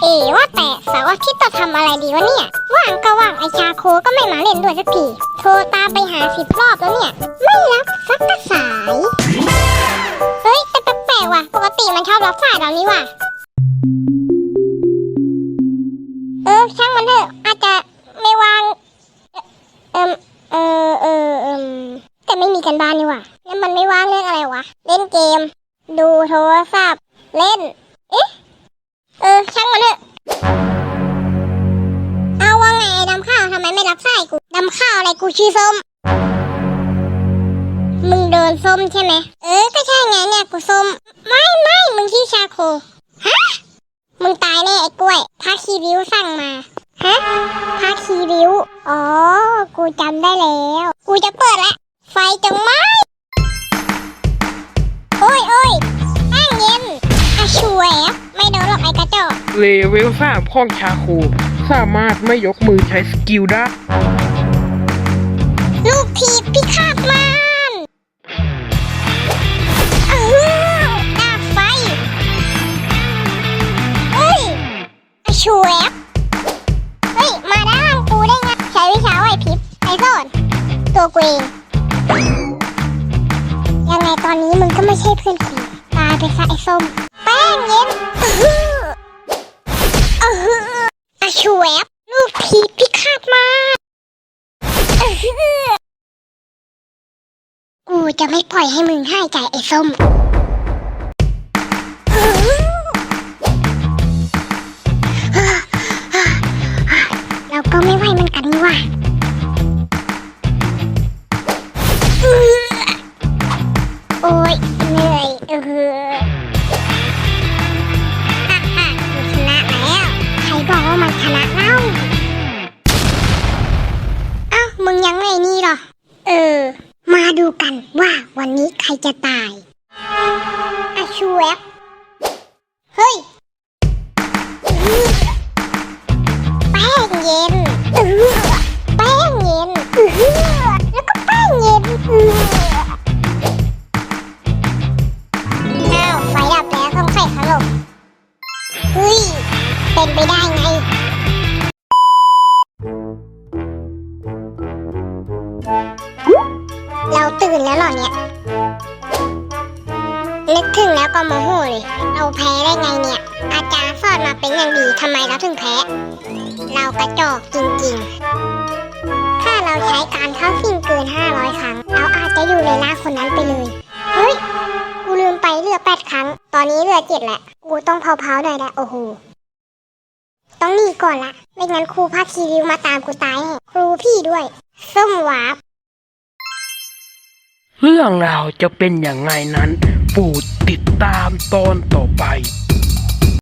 เอ๋ว่าแต่เสาร์อาทิตย์จะทำอะไรดีวะเนี่ย ว่างก็ว่างไอชาโคก็ไม่มาเล่นด้วยสักที โทรตามไปหาสิบรอบแล้วเนี่ย ไม่รับสักกระสาย เฮ้ย แต่แปลกๆว่ะ ปกติมันชอบรับสายเรานี่ว่ะ เออ ช่างมันเถอะ อาจจะไม่วาง เอมเออเออเอมแต่ไม่มีกันบ้านนี่ว่ะแล้วมันไม่ว่างเรื่องอะไรวะ เล่นเกม ดูโทรศัพท์ เล่น เอ๊ะ เออ ช่างมันเถอะ เอาว่าไงไอ้ดำข้าวทำไมไม่รับสายกูดำข้าวอะไรกูชื่อส้ม มึงโดนส้มใช่ไหม เออ ก็ใช่ไงเนี่ยกูส้ม ไม่ไม่มึงชื่อชาโค ฮะ มึงตายแน่ไอ้กล้วยพาคีริ้วสั่งมา ฮะพาคีริ้ว อ๋อ กูจำได้แล้ว กูจะเปิดละ ไฟจงไหม เลเวลสามของชาโค สามารถไม่ยกมือใช้สกิลได้ ลูกทีบพิฆาตมารอ้าวดาบไฟ เฮ้ยอะช่วยอะเฮ้ย มาด้านกูได้ไง ใช้วิชาไหวพริบไอ้สอนตัวกูเองยังไงตอนนี้มึงก็ไม่ใช่เพื่อนกูตายไปซะไอ้ส้ม แป้งเย็นอื้อหืออื้อหืออะชวบลูกทีบพิฆาตมารอื้อหือ กูจะไม่ปล่อยให้มึงให้ใจไอ้ส้มอื้อหือเราก็ไม่ไหวเหมือนกันนี่หว่าโอ้ยเหนื่อย เออ มาดูกันว่าวันนี้ใครจะตายอะชูแวบเฮ้ยแป้งเย็นเออแป้งเย็นเออแล้วก็แป้งเย็นเอออ้าวไฟดับแล้วต้องใส่ขลมเฮ้ย เป็นไปได้ เราตื่นแล้วเหรอเนี่ย นึกถึงแล้วก็โมโหเลย เราแพ้ได้ไงเนี่ย อาจารย์สอนมาเป็นอย่างดีทำไมเราถึงแพ้ เรากระจอกจริงๆ ถ้าเราใช้การเข้าสิ่งเกิน 500 ครั้ง เราอาจจะอยู่ในหน้าคนนั้นไปเลย เฮ้ย กูลืมไปเหลือแปดครั้ง ตอนนี้เหลือเจ็ดแหละ กูต้องเผาๆหน่อยละโอ้โหต้องหนีก่อนละ ไม่งั้นครูภาคคีริวมาตามกูตายแน่ครูพี่ด้วยส้มหวาบ เรื่องราวจะเป็นอย่างไงนั้น โปรดติดตามตอนต่อไป